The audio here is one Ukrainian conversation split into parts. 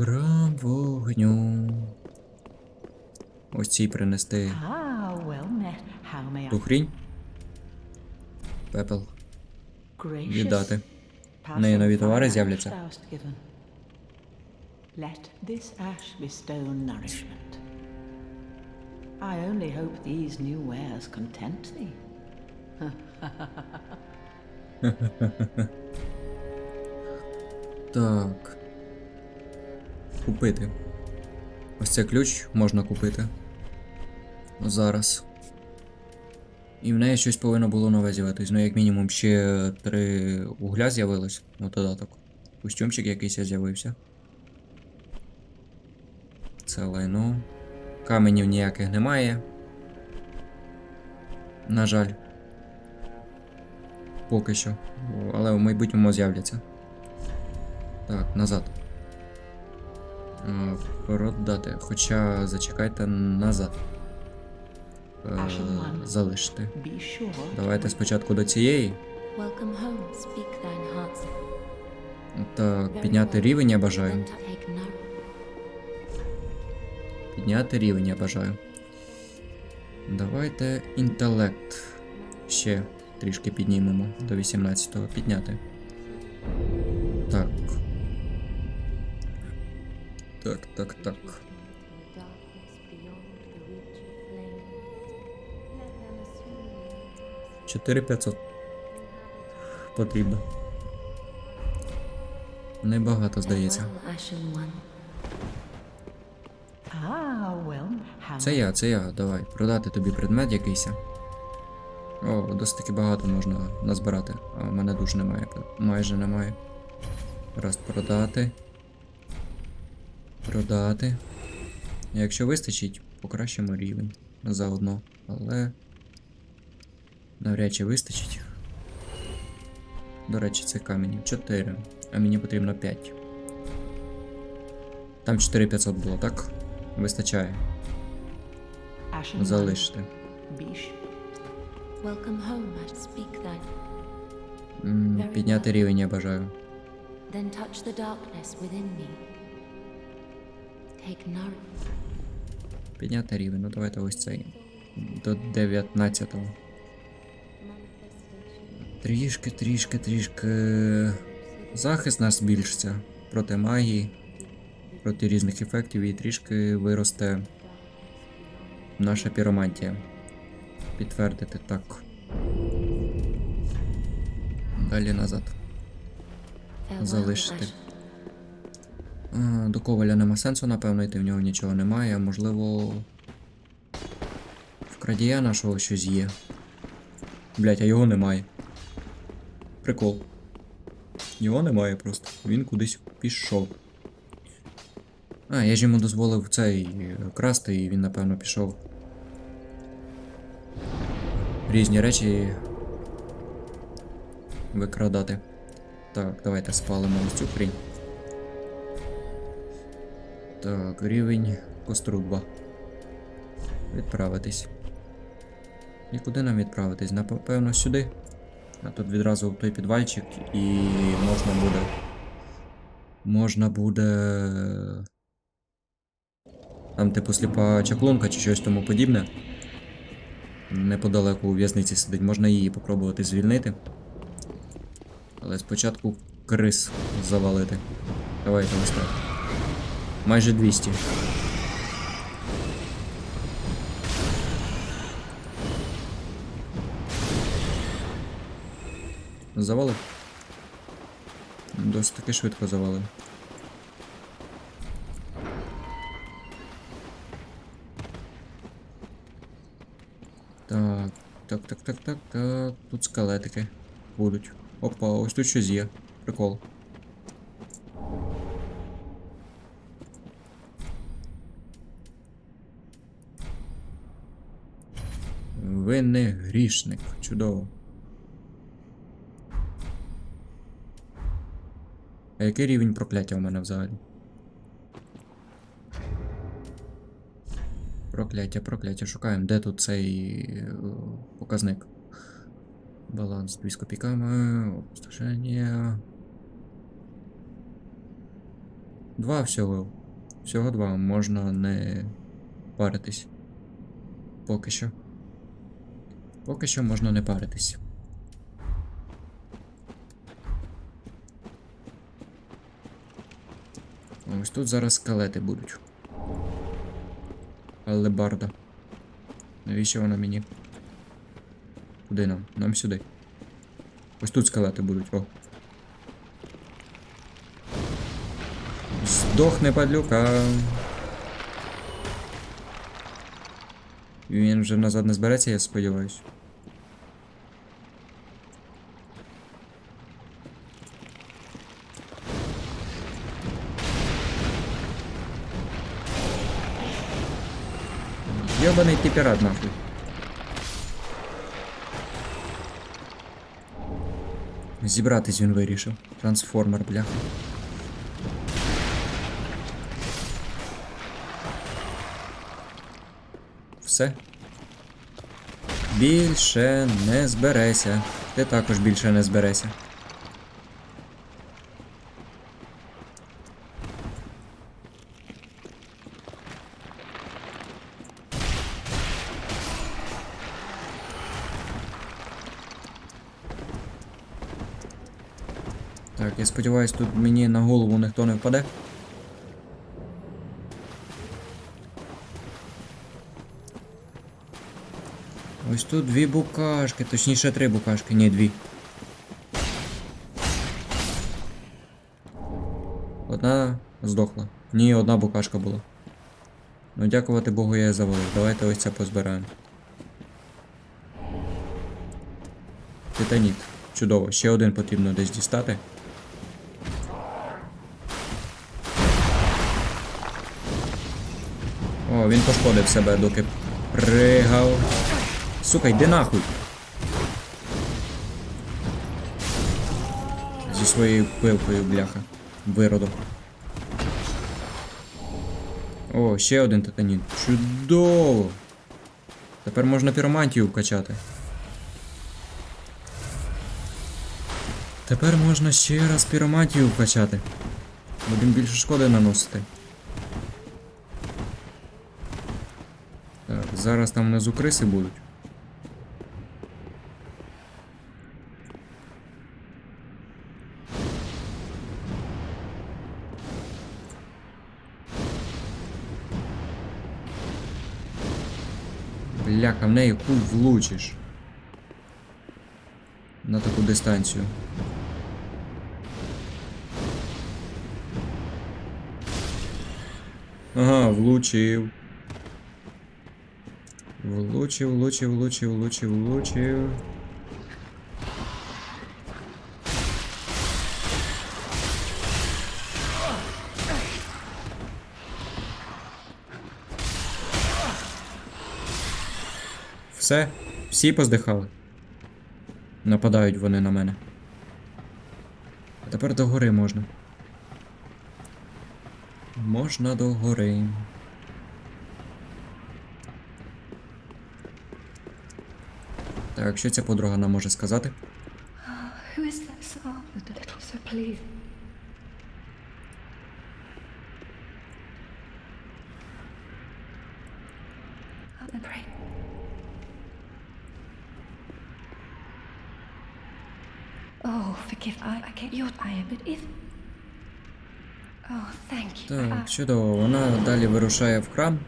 Храм вогню. Ось цій принести Ah, ту хрінь. Пепел. Віддати. Passing неї нові товари з'являться. Let this ash bestow nourishment. I only hope these new wares content thee. Так. Купити. Ось цей ключ можна купити. Зараз. І в неї щось повинно було нове з'явитись. Ну, як мінімум, ще три угля з'явилось на додаток. Костюмчик якийсь з'явився. Це лайно. Каменів ніяких немає. На жаль. Поки що. Але в майбутньому з'являться. Так, назад. Е, Продати. Хоча зачекайте назад. Е, to Давайте спочатку до цієї. Так, підняти рівень я бажаю. Підняти рівень я бажаю. Давайте інтелект. Ще трішки піднімемо до 18-го. Підняти. Так, так, так. assume 4500 потрібно. Небагато, здається. Це я, це я, давай. Продати тобі предмет якийсь. О, досить таки багато можна назбирати. А в мене душ немає. Майже немає. Раз продати. Продати. Якщо вистачить, покращимо рівень заодно. Але. Навряд чи вистачить. До речі, це каменів 4. А мені потрібно 5. Там 4500 було, так? Вистачає. Ashen Залишити. Welcome home, I speak thine. Підняти рівень я бажаю. Then touch the darkness within me. Підняти рівень. Ну давайте ось цей. До 19-го. Трішки, трішки, трішки. Захист нас збільшиться проти магії, проти різних ефектів і трішки виросте наша піромантія. Підтвердити так. Далі назад. Залишити. А, До коваля нема сенсу, напевно, йти в нього нічого немає. Можливо. В крадія нашого щось є. Блять, а його немає. Прикол. Його немає просто. Він кудись пішов. А, я ж йому дозволив цей е, красти, і він, напевно, пішов. Різні речі викрадати. Так, давайте спалимо ось цю хрінь. Так, рівень кострудба. Відправитись. І куди нам відправитись? Напевно, сюди. А тут відразу в той підвальчик і можна буде. Можна буде. Там, типу, сліпа чаклунка чи щось тому подібне. Неподалеку у в'язниці сидить, можна її попробувати звільнити. Але спочатку крис завалити. Давайте так. Майже 200. Завалив? Досить таки швидко завалив. Так, так, так, так, так, так. Тут скелетики будуть. Опа, ось тут щось є. Прикол. Ви не грішник. Чудово. А який рівень прокляття у мене взагалі? Прокляття, прокляття. Шукаємо, де тут цей е, показник. Баланс 2 з копійками. Опустошення. Два всього. Всього два. Можна не паритись. Поки що. Поки що можна не паритись. Ось тут зараз скелети будуть. Алебарда. Навіщо вона мені? Куди нам? Нам сюди. Ось тут скелети будуть, о. Здохне падлюка. Він вже назад не збереться, я сподіваюсь. Йобаний ти пірат нахуй. Зібратись він вирішив. Трансформер, бляха. Все. Більше не збереся. Ти також більше не збереся. Так, я сподіваюсь, тут мені на голову ніхто не впаде. Ось тут дві букашки, точніше три букашки, ні, дві. Одна здохла. Ні, одна букашка була. Ну дякувати Богу, я її завалив. Давайте ось це позбираємо. Титаніт. Чудово. Ще один потрібно десь дістати. О, він пошкодив себе, доки пригав. Сука, йди нахуй. Зі своєю пилкою, бляха. Виродок. О, ще один титаніт. Чудово! Тепер можна піромантію вкачати. Тепер можна ще раз піромантію вкачати. Будемо більше шкоди наносити. Зараз там внизу криси будуть. Бляха, в неї кул влучиш. На таку дистанцію. Ага, влучив. Влучив, влучив, влучив, влучив, влучив. Все, всі поздихали. Нападають вони на мене. А тепер до гори можна. Можна до гори. Так, що ця подруга нам може сказати? Oh, forgive I, I get your tired, but if Oh, thank you. Так, Ah, чудово, вона далі вирушає в храм.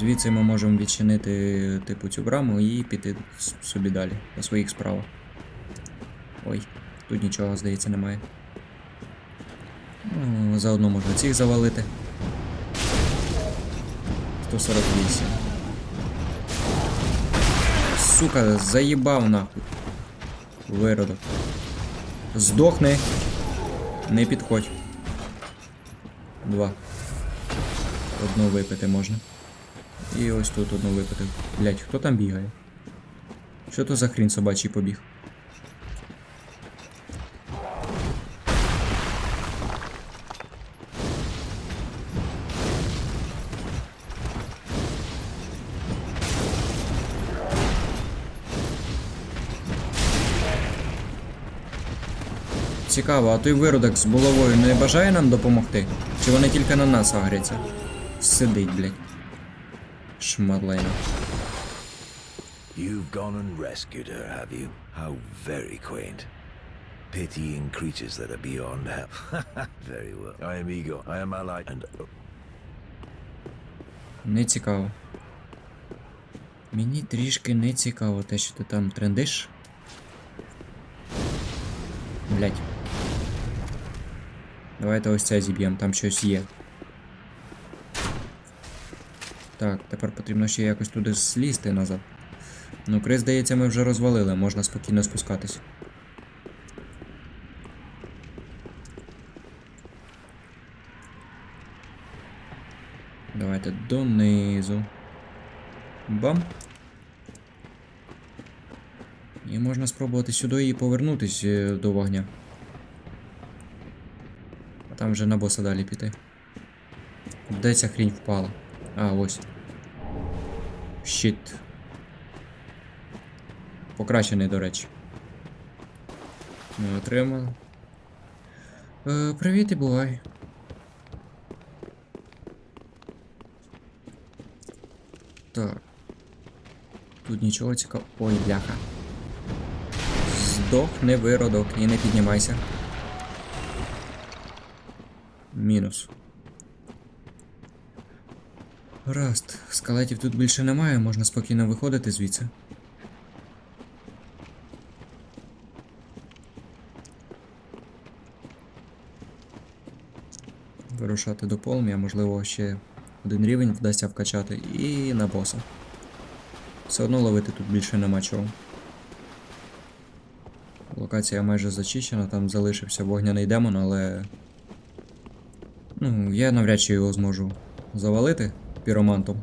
Звідси ми можемо відчинити типу цю браму і піти собі далі по своїх справах. Ой, тут нічого, здається, немає. Ну, заодно можна цих завалити. 148. Сука, заїбав нахуй. Виродок. Здохни. Не підходь. Два. Одну випити можна. І ось тут одну випити. Блять, хто там бігає? Що то за хрін собачий побіг? Цікаво, а той виродок з булавою не бажає нам допомогти? Чи вони тільки на нас агряться? Сидить, блядь. Шмадлейна. You've gone and rescued her, have you? How very quaint. Pitying creatures that are beyond help. very well. I am Ego. I am allied and Не цікаво. Мені трішки не цікаво те, що ти там трендиш. Блять. Давайте ось це зіб'ємо, там щось є. Так, тепер потрібно ще якось туди злізти назад. Ну, Крис, здається, ми вже розвалили, можна спокійно спускатись. Давайте донизу. Бам. І можна спробувати сюди і повернутись е, до вогня. А там вже на боса далі піти. Де ця хрінь впала? А, ось. Щит. Покращений, до речі. Ми отримали. Е, привіт і бувай. Так. Тут нічого цікавого. Ой, бляха. Здохни виродок і не піднімайся. Мінус. Гаразд, скелетів тут більше немає, можна спокійно виходити звідси. Вирушати до полум'я, можливо, ще один рівень вдасться вкачати і на боса. Все одно ловити тут більше нема чого. Локація майже зачищена, там залишився вогняний демон, але. Ну, я навряд чи його зможу завалити піромантом.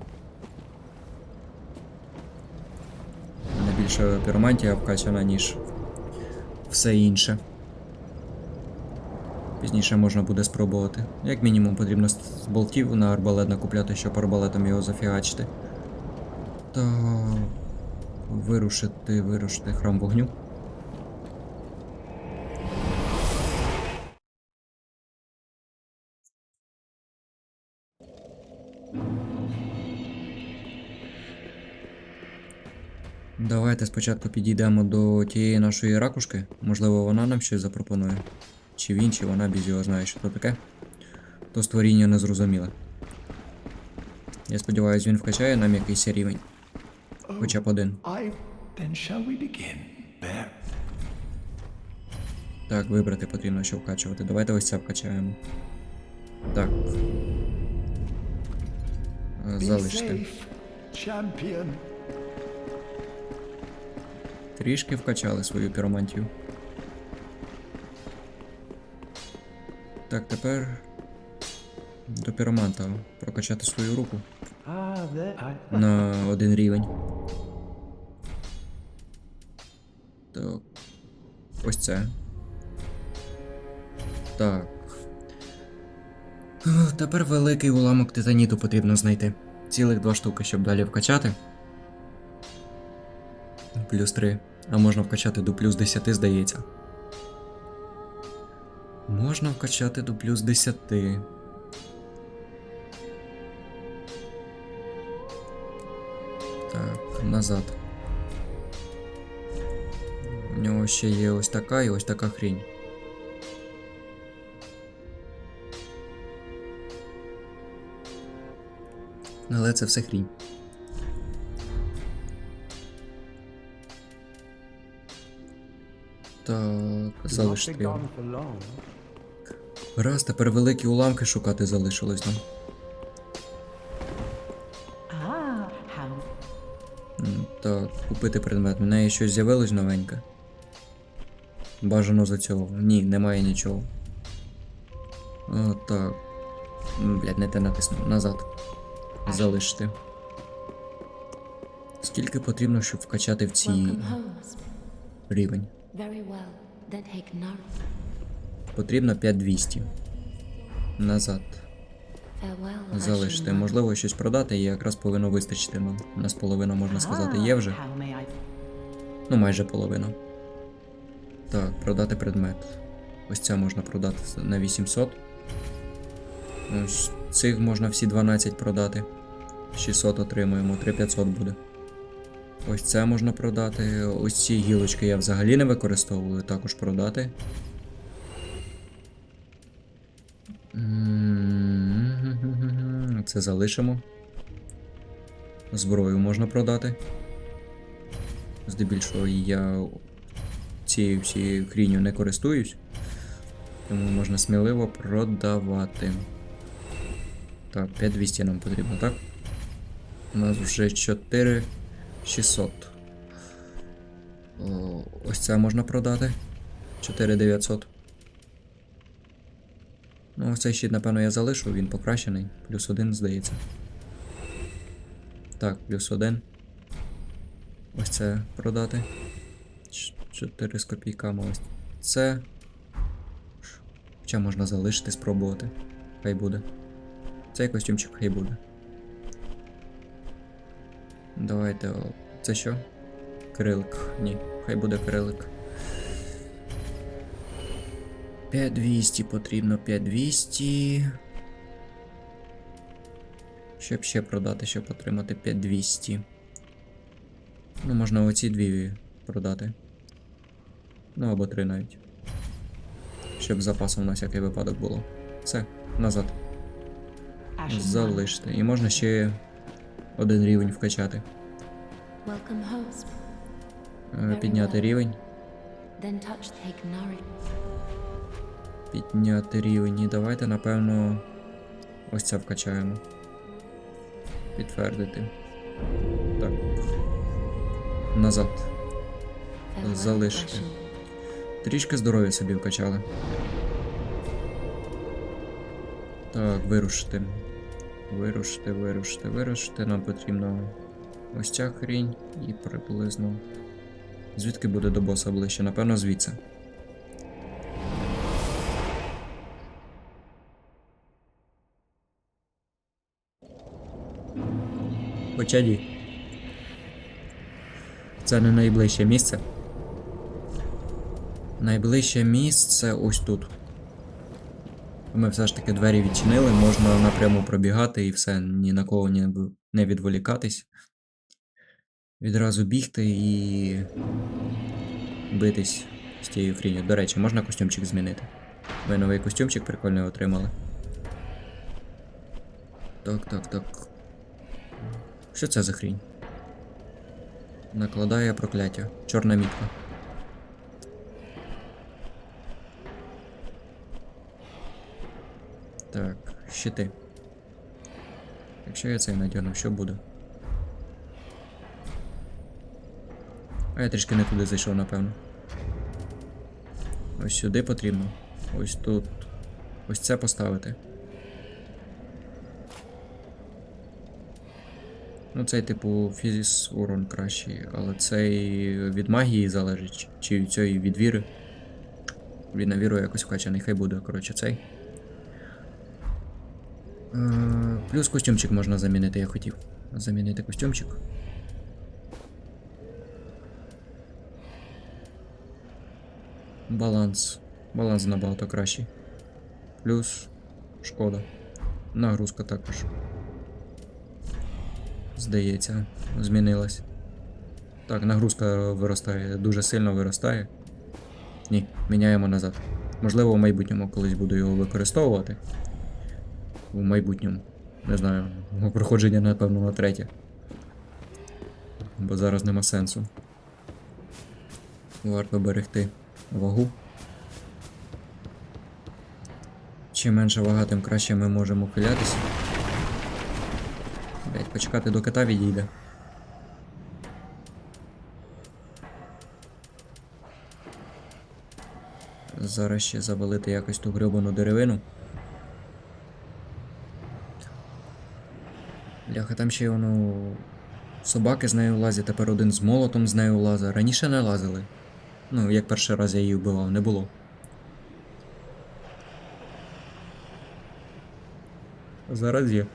У мене більше піромантія вкачана, ніж все інше. Пізніше можна буде спробувати. Як мінімум потрібно з болтів на арбалет накупляти, щоб арбалетом його зафігачити. Та вирушити, вирушити храм вогню. Давайте спочатку підійдемо до тієї нашої ракушки. Можливо, вона нам щось запропонує. Чи він, чи вона без його знає, що то таке. То створіння не зрозуміле. Я сподіваюся, він вкачає нам якийсь рівень. Хоча б один. Так, вибрати потрібно, що вкачувати. Давайте ось це вкачаємо. Так. Залиште. champion. Трішки вкачали свою піромантію. Так, тепер до піроманта прокачати свою руку на один рівень. Так. Ось це. Так. Тепер великий уламок титаніту потрібно знайти. Цілих два штуки, щоб далі вкачати. Плюс 3. А можна вкачати до плюс 10, здається. Можна вкачати до плюс 10. Так, назад. У нього ще є ось така і ось така хрінь. Але це все хрінь. Так, залишити його. Раз, тепер великі уламки шукати залишилось нам. Ah, Так, купити предмет. У неї щось з'явилось новеньке. Бажано за цього. Ні, немає нічого. О, так. М, Блядь, не те натиснув. Назад. Залишити. Скільки потрібно, щоб вкачати в цій husband. рівень? Very well. Then take nourishment. Потрібно 5200. Назад. Farewell, Залишити. Можливо, щось продати і якраз повинно вистачити нам. У нас половина, можна сказати, є вже. Ну, майже половина. Так, продати предмет. Ось це можна продати на 800. Ось цих можна всі 12 продати. 600 отримуємо, 3500 буде. Ось це можна продати. Ось ці гілочки я взагалі не використовую, також продати. Це залишимо. Зброю можна продати. Здебільшого я цією всією хріню не користуюсь. Тому можна сміливо продавати. Так, 5200 нам потрібно, так? У нас вже 4600. О, ось це можна продати. 4900. Ну, ось цей щит, напевно, я залишу, він покращений. Плюс один, здається. Так, плюс один. Ось це продати. 4 з копійками ось це. Хоча можна залишити, спробувати. Хай буде. Цей костюмчик хай буде. Давайте. Це що? Крилик. Ні, хай буде крилик. 5200 потрібно 5200. Щоб ще продати, щоб отримати 5200. Ну, можна оці дві продати. Ну або три навіть. Щоб запасом на всякий випадок було. Все, назад. Залишити. І можна ще один рівень вкачати. Е, Підняти рівень. Підняти рівень. І давайте, напевно, ось це вкачаємо. Підтвердити. Так. Назад. Залишити. Трішки здоров'я собі вкачали. Так, вирушити. Вирушити, вирушити, вирушити. Нам потрібно ось ця хрінь і приблизно. Звідки буде до боса ближче? Напевно, звідси. Хоча ні. Це не найближче місце. Найближче місце ось тут. Ми все ж таки двері відчинили, можна напряму пробігати і все, ні на кого не, відволікатись. Відразу бігти і битись з тією хрінью. До речі, можна костюмчик змінити. Ми новий костюмчик прикольний отримали. Так, так, так. Що це за хрінь? Накладає прокляття. Чорна мітка. Так, щити. Якщо я цей надягну, що буде? А я трішки не туди зайшов, напевно. Ось сюди потрібно. Ось тут. Ось це поставити. Ну, цей, типу, фізіс урон кращий, але цей від магії залежить, чи від цієї від віри. Він на віру якось вкачаний, хай буде, коротше, цей. Плюс костюмчик можна замінити, я хотів. Замінити костюмчик. Баланс. Баланс набагато кращий. Плюс шкода. Нагрузка також. Здається, змінилась. Так, нагрузка виростає, дуже сильно виростає. Ні, міняємо назад. Можливо, в майбутньому колись буду його використовувати. В майбутньому. Не знаю, проходження, напевно, на третє. Бо зараз нема сенсу. Варто берегти вагу. Чим менша вага, тим краще ми можемо ухилятися. Блять, почекати до кота відійде. Зараз ще завалити якось ту гребану деревину. Бляха, там ще воно. Собаки з нею лазять, тепер один з молотом з нею лазить. Раніше не лазили. Ну, як перший раз я її вбивав, не було. Зараз є.